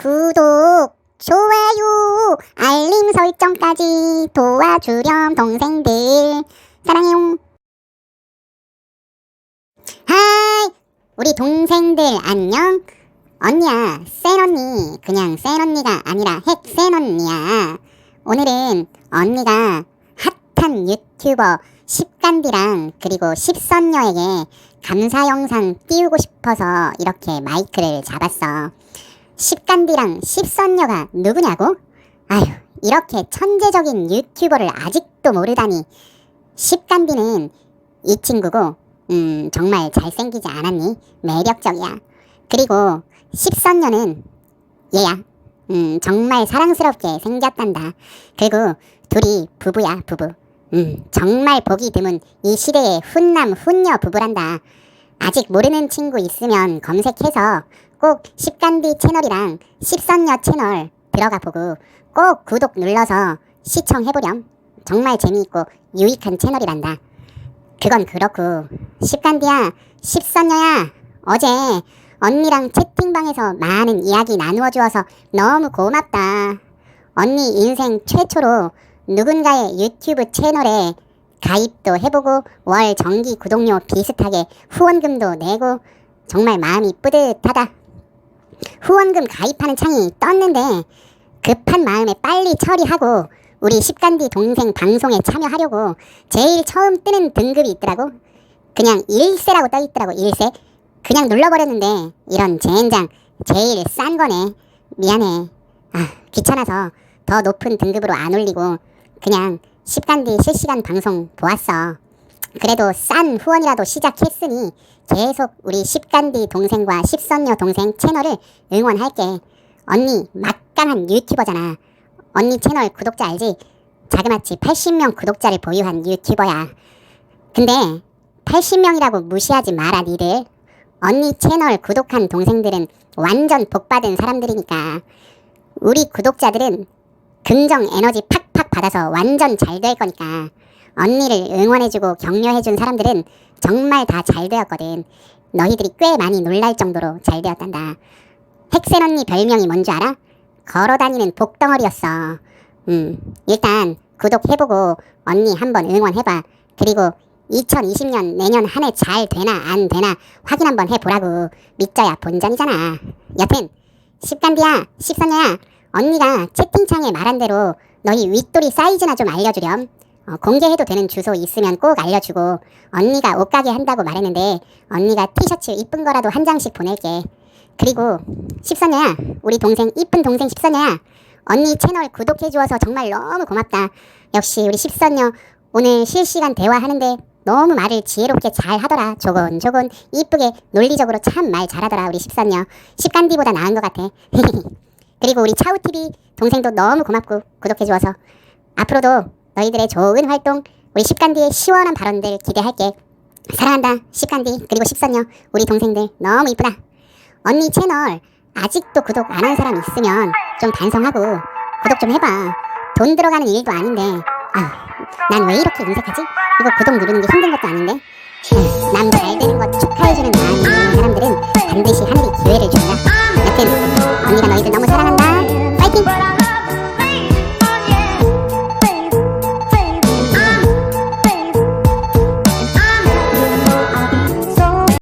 구독, 좋아요, 알림 설정까지 도와주렴 동생들 사랑해요. 하이, 우리 동생들 안녕? 언니야, 센 언니, 그냥 센 언니가 아니라 핵센 언니야. 오늘은 언니가 핫한 유튜버 십간디랑 그리고 십선녀에게 감사 영상 띄우고 싶어서 이렇게 마이크를 잡았어. 십간디랑 십선녀가 누구냐고? 아휴, 이렇게 천재적인 유튜버를 아직도 모르다니. 십간디는 이 친구고, 음, 정말 잘생기지 않았니? 매력적이야. 그리고 십선녀는 얘야. 음, 정말 사랑스럽게 생겼단다. 그리고 둘이 부부야, 부부. 음, 정말 보기 드문 이 시대의 훈남, 훈녀 부부란다. 아직 모르는 친구 있으면 검색해서 꼭 십간디 채널이랑 십선녀 채널 들어가 보고 꼭 구독 눌러서 시청해보렴. 정말 재미있고 유익한 채널이란다. 그건 그렇고 십간디야, 십선녀야, 어제 언니랑 채팅방에서 많은 이야기 나누어 주어서 너무 고맙다. 언니 인생 최초로 누군가의 유튜브 채널에 가입도 해보고 월 정기 구독료 비슷하게 후원금도 내고 정말 마음이 뿌듯하다. 후원금 가입하는 창이 떴는데 급한 마음에 빨리 처리하고 우리 십간디 동생 방송에 참여하려고 제일 처음 뜨는 등급이 있더라고. 그냥 1세라고 떠 있더라고 1세. 그냥 눌러버렸는데 이런 젠장 제일 싼 거네. 미안해. 아 귀찮아서 더 높은 등급으로 안 올리고 그냥 십간디 실시간 방송 보았어. 그래도 싼 후원이라도 시작했으니 계속 우리 십간디 동생과 십선녀 동생 채널을 응원할게. 언니 막강한 유튜버잖아. 언니 채널 구독자 알지? 자그마치 80명 구독자를 보유한 유튜버야. 근데 80명이라고 무시하지 마라 니들. 언니 채널 구독한 동생들은 완전 복받은 사람들이니까. 우리 구독자들은 긍정 에너지 팍팍 받아서 완전 잘 될 거니까. 언니를 응원해주고 격려해준 사람들은 정말 다 잘 되었거든. 너희들이 꽤 많이 놀랄 정도로 잘 되었단다. 핵센 언니 별명이 뭔지 알아? 걸어다니는 복덩어리였어. 음, 일단 구독해보고 언니 한번 응원해봐. 그리고 2020년 내년 한 해 잘 되나 안 되나 확인 한번 해보라고. 믿져야 본전이잖아. 여튼 십간디야, 십선녀야, 언니가 채팅창에 말한 대로 너희 윗돌이 사이즈나 좀 알려주렴. 어, 공개해도 되는 주소 있으면 꼭 알려주고 언니가 옷가게 한다고 말했는데 언니가 티셔츠 이쁜 거라도 한 장씩 보낼게. 그리고 십선녀야, 우리 동생 이쁜 동생 십선녀야, 언니 채널 구독해 주어서 정말 너무 고맙다. 역시 우리 십선녀 오늘 실시간 대화하는데 너무 말을 지혜롭게 잘 하더라. 조곤조곤 이쁘게 논리적으로 참 말 잘하더라. 우리 십선녀 십간디보다 나은 것 같아. 그리고 우리 차우 TV 동생도 너무 고맙고 구독해 주어서 앞으로도 너희들의 좋은 활동 우리 십간디의 시원한 발언들 기대할게. 사랑한다 십간디 그리고 십선녀 우리 동생들 너무 이쁘다. 언니 채널 아직도 구독 안 한 사람 있으면 좀 반성하고 구독 좀 해봐. 돈 들어가는 일도 아닌데 난왜 이렇게 인색하지? 이거 구독 누르는 게 힘든 것도 아닌데 남잘 되는 거 축하해주는